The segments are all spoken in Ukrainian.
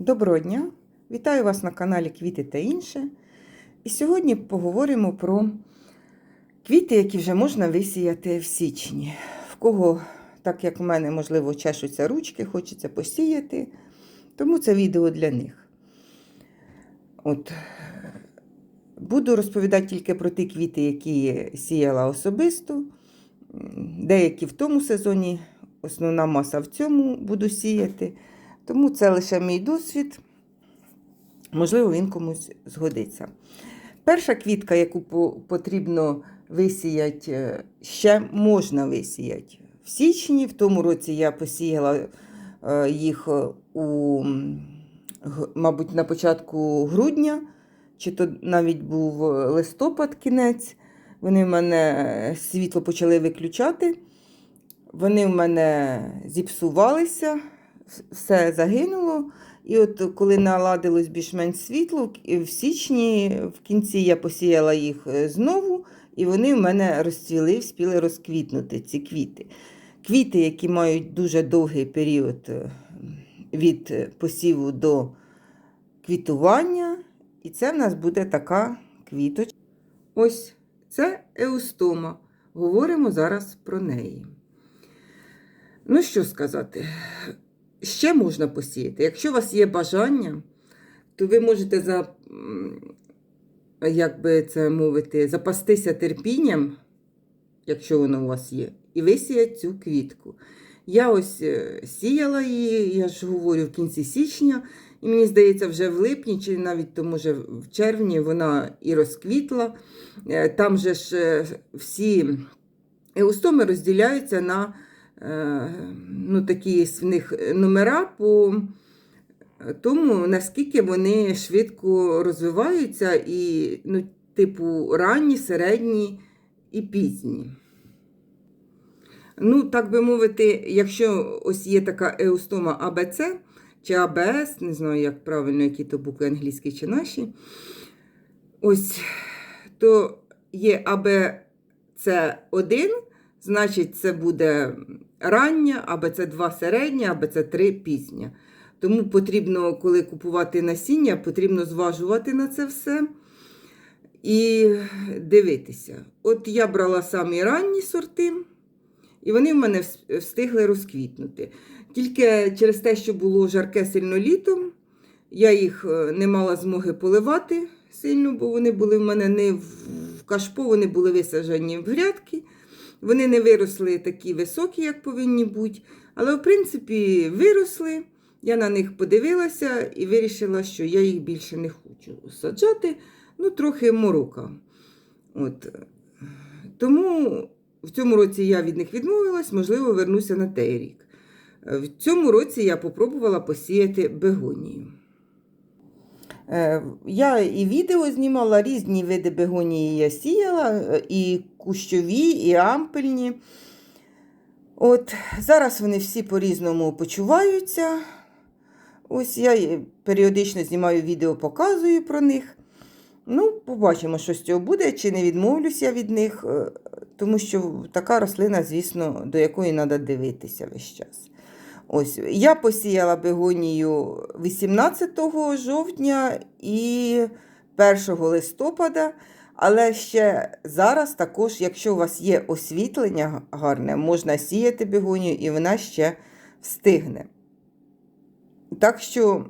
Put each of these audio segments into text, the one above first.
Доброго дня! Вітаю вас на каналі Квіти та інше. І сьогодні поговоримо про квіти, які вже можна висіяти в січні. В кого, так як в мене, можливо, чешуться ручки, хочеться посіяти. Тому це відео для них. От. Буду розповідати тільки про ті квіти, які сіяла особисто. Деякі в тому сезоні, основна маса в цьому буду сіяти. Тому це лише мій досвід. Можливо, він комусь згодиться. Перша квітка, яку потрібно висіяти, е, ще можна висіяти в січні. В тому році я посіяла е, їх е, у, мабуть, на початку грудня, чи то навіть був листопад кінець. Вони в мене світло почали виключати. Вони в мене зіпсувалися, все загинуло. І от коли наладилось більш-менш світло, в січні, в кінці я посіяла їх е, знову, і вони в мене розцвіли, вспіли розквітнути ці квіти. Квіти, які мають дуже довгий період е, від е, посіву до квітування. І це в нас буде така квіточка. Ось це еустома. Говоримо зараз про неї. Ну, що сказати, ще можна посіяти. Якщо у вас є бажання, то ви можете за, як би це мовити, запастися терпінням, якщо воно у вас є, і висіяти цю квітку. Я ось е, сіяла її, я ж говорю, в кінці січня, і мені здається, вже в липні, чи навіть то, може, в червні вона і розквітла. Е, Там же ж е, всі еустоми розділяються на ну, такі в них номера по тому, наскільки вони швидко розвиваються, і, ну, типу, ранні, середні і пізні. Ну, так би мовити, якщо ось є така еустома АБЦ чи АБС, не знаю, як правильно, які то букви англійські чи наші, ось, то є АБЦ1, значить, це буде рання, АБЦ2 середня, АБЦ3 пізня. Тому потрібно, коли купувати насіння, потрібно зважувати на це все і дивитися. От я брала самі ранні сорти, і вони в мене встигли розквітнути. Тільки через те, що було жарке сильно літом, я їх е, не мала змоги поливати сильно, бо вони були в мене не в кашпо, вони були висаджені в грядки. Вони не виросли такі високі, як повинні бути. Але, в принципі, виросли. Я на них подивилася і вирішила, що я їх більше не хочу саджати. Ну, трохи морока. От. Тому в цьому році я від них відмовилась, можливо, вернуся на той рік. В цьому році я попробувала посіяти бегонію. Е, Я і відео знімала, різні види бегонії я сіяла, е, і кущові, і ампельні. От, зараз вони всі по-різному почуваються. Ось я періодично знімаю відео, показую про них. Ну, побачимо, що з цього буде, чи не відмовлюсь я від них, е, тому що така рослина, звісно, до якої треба дивитися весь час. Ось, я посіяла бегонію 18 жовтня і 1 листопада. Але ще зараз також, якщо у вас є освітлення гарне, можна сіяти бегонію і вона ще встигне. Так що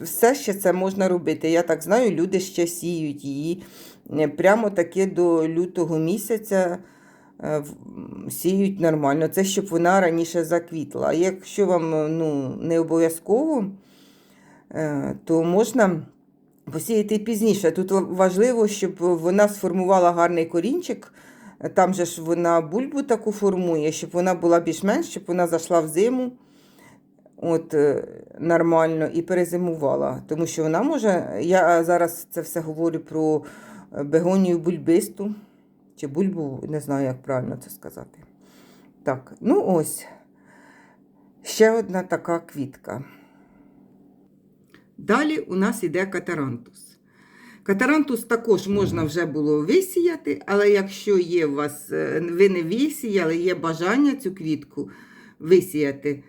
все ще це можна робити. Я так знаю, люди ще сіють її е, прямо таки до лютого місяця сіють нормально. Це щоб вона раніше заквітла. А якщо вам е, ну, не обов'язково, е, то можна посіяти пізніше. Тут важливо, щоб вона сформувала гарний корінчик. Там же ж вона бульбу таку формує, щоб вона була більш-менш, щоб вона зайшла в зиму от, е, нормально і перезимувала. Тому що вона може, я зараз це все говорю про е, бегонію бульбисту, чи бульбу, не знаю, як правильно це сказати. Так, ну ось. Ще одна така квітка. Далі у нас іде катарантус. Катарантус також можна вже було висіяти, але якщо є у вас, е, ви не висіяли, є бажання цю квітку висіяти,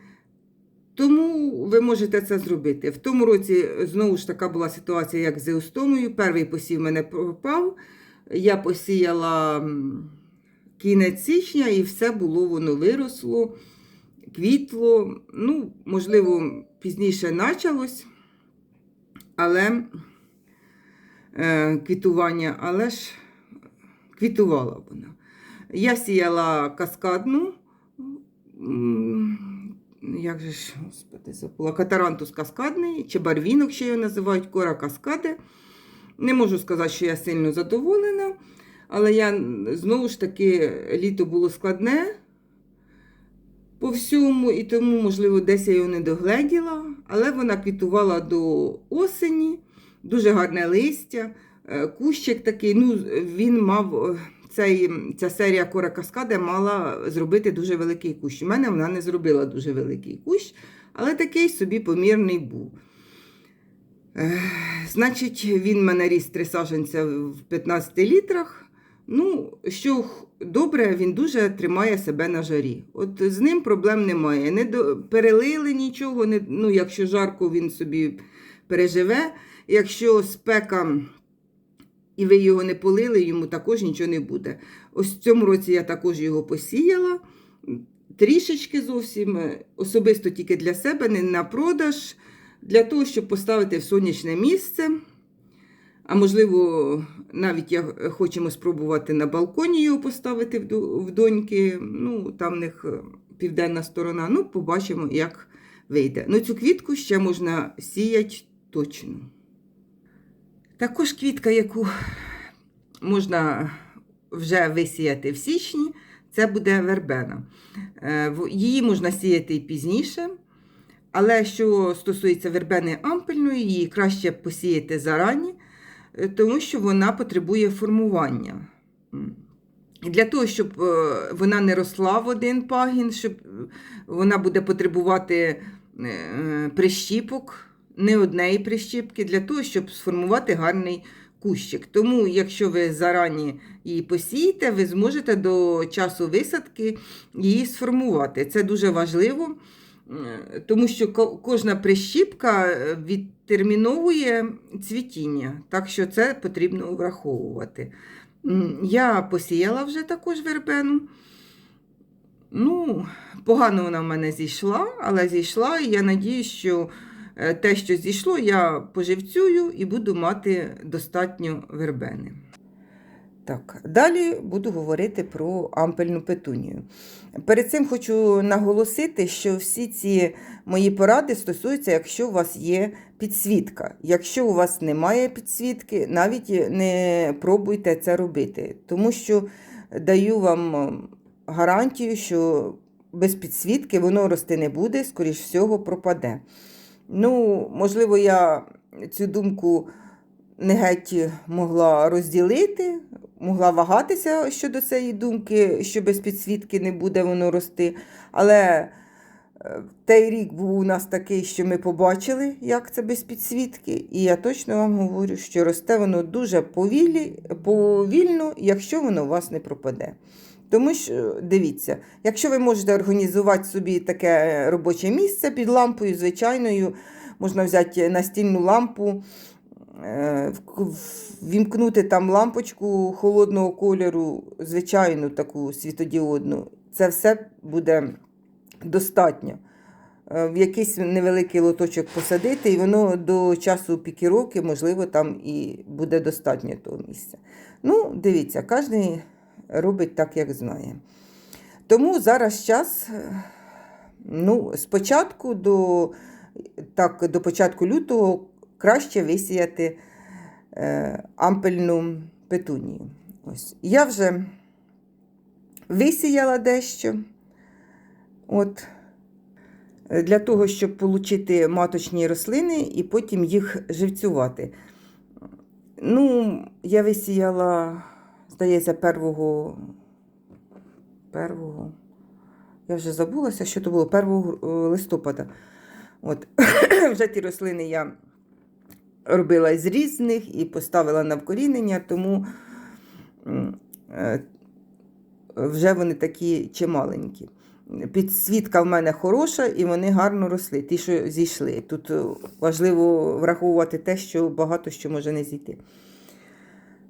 Тому ви можете це зробити. В тому році знову ж така була ситуація, як з еустомою. Перший посів мене пропав. Я посіяла кінець січня, і все було, воно виросло, квітло. Ну, можливо, пізніше почалось, але е, квітування, але ж квітувала вона. Я сіяла каскадну. Як же ж, господи, забула, катарантус каскадний, чи барвінок ще його називають, кора каскади. Не можу сказати, що я сильно задоволена, але я знову ж таки літо було складне по всьому, і тому, можливо, десь я його не догледіла, але вона квітувала до осені, дуже гарне листя, е, кущик такий. ну, Він мав е, цей, ця серія Кора Каскади мала зробити дуже великий кущ. У мене вона не зробила дуже великий кущ, але такий собі помірний був. Значить, він мене ріс три саженця в 15 літрах. Ну, що добре, він дуже тримає себе на жарі. От з ним проблем немає. Не до... перелили нічого, не... ну, якщо жарко, він собі переживе. Якщо спека і ви його не полили, йому також нічого не буде. Ось в цьому році я також його посіяла. Трішечки зовсім, е, особисто тільки для себе, не на продаж, для того, щоб поставити в сонячне місце. А можливо, навіть я е, хочемо спробувати на балконі його поставити в доньки. Ну, там в них е, південна сторона. Ну, побачимо, як вийде. Ну, цю квітку ще можна сіяти точно. Також квітка, яку можна вже висіяти в січні, це буде вербена. Е, Її можна сіяти і пізніше. Але що стосується вербени ампельної, її краще посіяти зарані, е, тому що вона потребує формування. Для того, щоб е, вона не росла в один пагін, щоб е, вона буде потребувати прищіпок, не однієї прищіпки, для того, щоб сформувати гарний кущик. Тому, якщо ви зарані її посієте, ви зможете до часу висадки її сформувати. Це дуже важливо. Е, Тому що кожна прищіпка е, відтерміновує цвітіння, так що це потрібно враховувати. Я посіяла вже також вербену. Ну, погано вона в мене зійшла, але зійшла, і я надію, що е, те, що зійшло, я поживцюю і буду мати достатньо вербени. Так, далі буду говорити про ампельну петунію. Перед цим хочу наголосити, що всі ці мої поради стосуються, якщо у вас є підсвітка. Якщо у вас немає підсвітки, навіть не пробуйте це робити, тому що даю вам гарантію, що без підсвітки воно рости не буде, скоріш всього, пропаде. Ну, можливо, я цю думку не геть могла розділити, могла вагатися щодо цієї думки, що без підсвітки не буде воно рости. Але е, той рік був у нас такий, що ми побачили, як це без підсвітки. І я точно вам говорю, що росте воно дуже повілі, повільно, якщо воно у вас не пропаде. Тому що, дивіться, якщо ви можете організувати собі таке робоче місце під лампою, звичайною, можна взяти настільну лампу, вімкнути там лампочку холодного кольору, звичайну таку світодіодну, це все буде достатньо. Е, В якийсь невеликий лоточок посадити, і воно до часу пікіровки, можливо, там і буде достатньо того місця. Ну, дивіться, кожен робить так, як знає. Тому зараз час, е, ну, спочатку до, так, до початку лютого краще висіяти е, ампельну петунію. Ось. Я вже висіяла дещо. От, е, для того, щоб отримати маточні рослини і потім їх живцювати. Ну, я висіяла, здається, первого. Первого. Я вже забулася, що то було 1 листопада. От. вже ті рослини я робила з різних і поставила на вкорінення, тому е, вже вони такі чималенькі. Підсвітка в мене хороша і вони гарно росли, ті, що зійшли. Тут е, важливо враховувати те, що багато що може не зійти.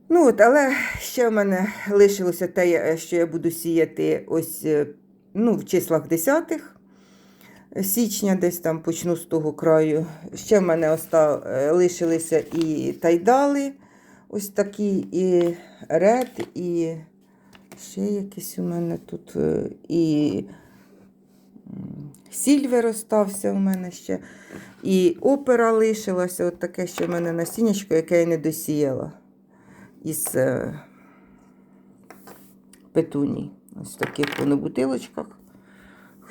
Ну от, Але ще в мене лишилося те, що я буду сіяти ось е, ну, в числах десятих січня, десь там почну з того краю. Ще в мене оста... е, лишилися і тайдали, ось такі, і ред, і ще якийсь у мене тут е, і сільвер остався у мене ще. І опера лишилася, от таке ще в мене насіннячко, яке я не досіяла із е, петуній. Ось в таких воно бутилочках.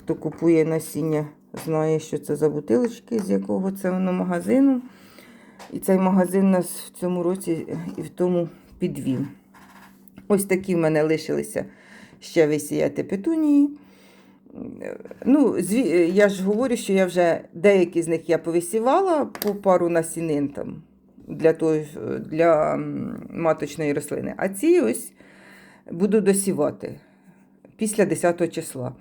Хто купує насіння, знає, що це за бутилочки, з якого це воно магазину. І цей магазин нас в цьому році і в тому підвів. Ось такі в мене лишилися ще висіяти петунії. Ну, я ж говорю, що я вже деякі з них я повисівала по пару насінин там для, того, для маточної рослини. А ці ось буду досівати після 10 числа.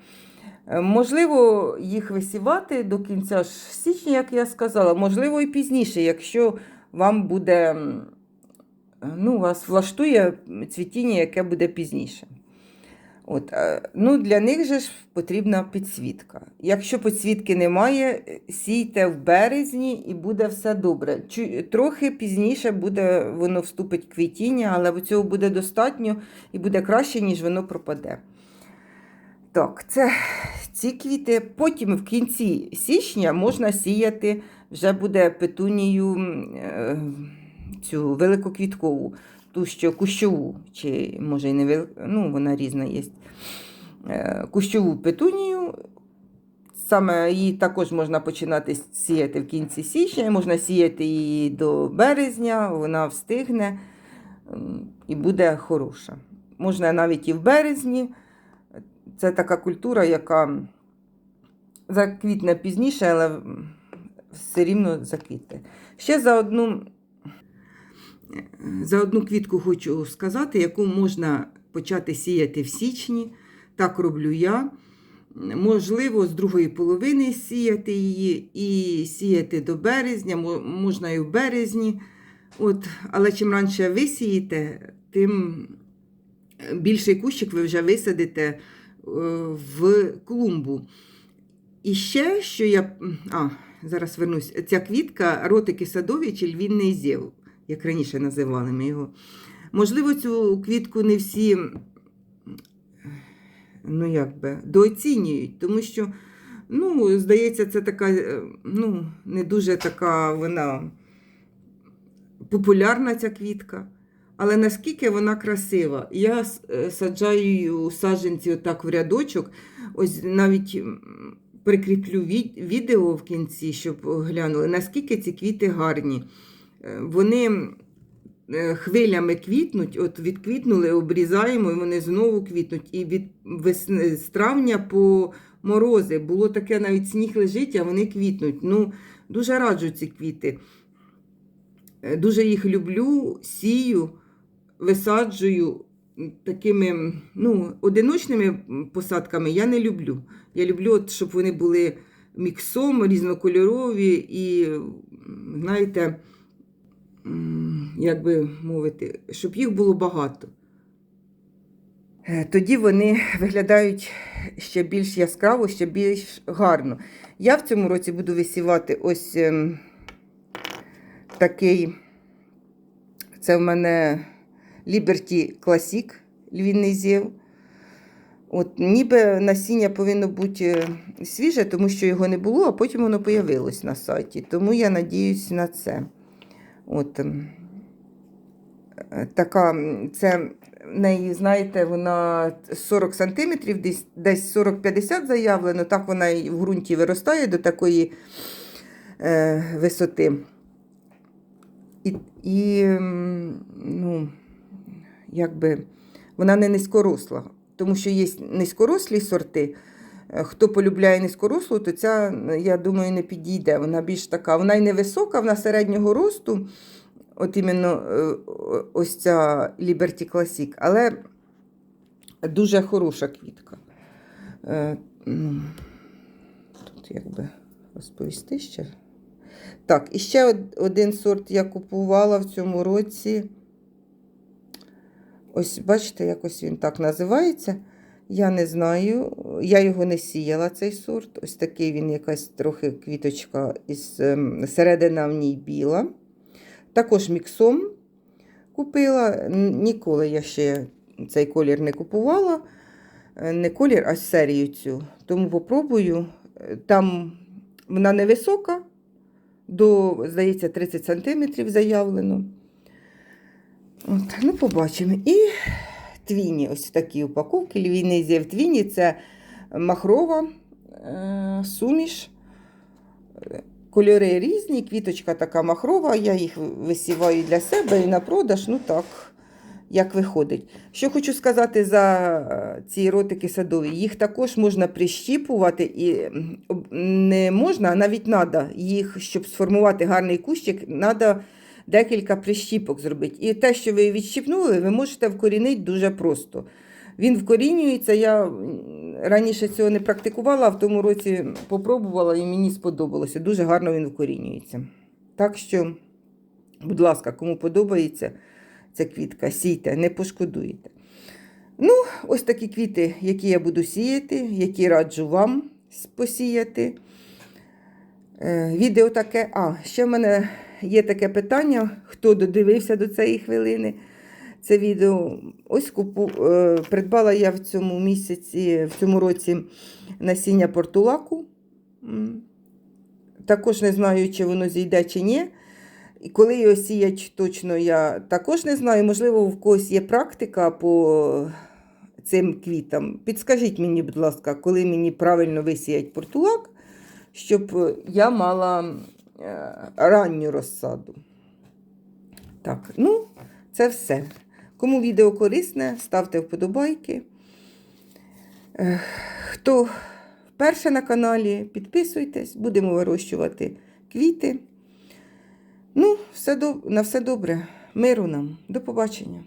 Е, Можливо, їх висівати до кінця ж січня, як я сказала, можливо, і пізніше, якщо вам буде, ну, вас влаштує цвітіння, яке буде пізніше. От, е, ну, для них же ж потрібна підсвітка. Якщо підсвітки немає, сійте в березні і буде все добре. Трохи пізніше буде воно вступить в квітіння, але цього буде достатньо і буде краще, ніж воно пропаде. Так, це ці квіти. Потім в кінці січня можна сіяти, вже буде петунію е, цю великоквіткову, ту, що кущову, чи може і не вел... ну, вона різна є. Е, Кущову петунію. Саме її також можна починати сіяти в кінці січня, можна сіяти її до березня, вона встигне і буде хороша. Можна навіть і в березні. Це така культура, яка заквітне пізніше, але все рівно заквітне. Ще за одну, за одну квітку хочу сказати, яку можна почати сіяти в січні. Так роблю я. Можливо, з другої половини сіяти її і сіяти до березня, можна і в березні. От, але чим раніше ви сієте, тим більший кущик ви вже висадите в клумбу. І ще, що я. А, зараз вернусь. Ця квітка ротики садові чи львівний зєв, як раніше називали ми його. Можливо, цю квітку не всі ну, як би, дооцінюють, тому що, ну, здається, це така, е, ну, не дуже така вона популярна ця квітка. Але наскільки вона красива. Я е, саджаю саджанці отак в рядочок. Ось навіть прикріплю відео в кінці, щоб глянули, наскільки ці квіти гарні. Е, Вони е, хвилями квітнуть, от відквітнули, обрізаємо, і вони знову квітнуть. І від весни, з травня по морози було таке, навіть сніг лежить, а вони квітнуть. Ну, дуже раджу ці квіти. Дуже їх люблю, сію, висаджую такими ну, одиночними посадками я не люблю. Я люблю, от, щоб вони були міксом, різнокольорові і, знаєте, як би мовити, щоб їх було багато. Е, Тоді вони виглядають ще більш яскраво, ще більш гарно. Я в цьому році буду висівати ось ем, такий. Це в мене Liberty Classic львівний зів. От, ніби насіння повинно бути е, свіже, тому що його не було, а потім воно появилось на сайті. Тому я надіюсь на це. От, ем, е, така, це неї, знаєте, вона 40 см, десь, десь 40-50 заявлено, так вона і в ґрунті виростає до такої е, висоти. І, і ну, якби вона не низькоросла, тому що є низькорослі сорти. Е, Хто полюбляє низькорослу, то ця, я думаю, не підійде. Вона більш така, вона й невисока, вона середнього росту, от іменно е, ось ця Liberty Classic, але дуже хороша квітка. Е, ну, тут якби розповісти ще. Так, і ще один сорт я купувала в цьому році. Ось, бачите, якось він так називається. Я не знаю. Я його не сіяла, цей сорт. Ось такий він якась трохи квіточка із ем, середина в ній біла. Також міксом купила. Ніколи я ще цей колір не купувала. Е, Не колір, а серію цю. Тому попробую. Е, Там вона невисока, до, здається, 30 см заявлено. От, ну, побачимо. І твіні, ось такі упаковки. Львінезія в твіні це махрова е, суміш. Кольори різні, квіточка така махрова, я їх висіваю для себе і на продаж, ну так, як виходить. Що хочу сказати за е, ці ротики садові, їх також можна прищіпувати і не можна, а навіть треба їх, щоб сформувати гарний кущик, треба декілька прищіпок зробити. І те, що ви відщіпнули, ви можете вкорінити дуже просто. Він вкорінюється. Я раніше цього не практикувала, а в тому році попробувала і мені сподобалося. Дуже гарно він вкорінюється. Так що, будь ласка, кому подобається ця квітка, сійте, не пошкодуєте. Ну, ось такі квіти, які я буду сіяти, які раджу вам посіяти. Е, Відео таке. А, ще в мене є таке питання, хто додивився до цієї хвилини. Це відео. Ось купу, е, придбала я в цьому місяці, в цьому році насіння портулаку. Також не знаю, чи воно зійде, чи ні. І коли його сіять, точно я також не знаю. Можливо, в когось є практика по цим квітам. Підскажіть мені, будь ласка, коли мені правильно висіять портулак, щоб я мала ранню розсаду. Так, ну, це все. Кому відео корисне, ставте вподобайки. Е, Хто вперше на каналі, підписуйтесь, будемо вирощувати квіти. Ну, все на все добре. Миру нам. До побачення.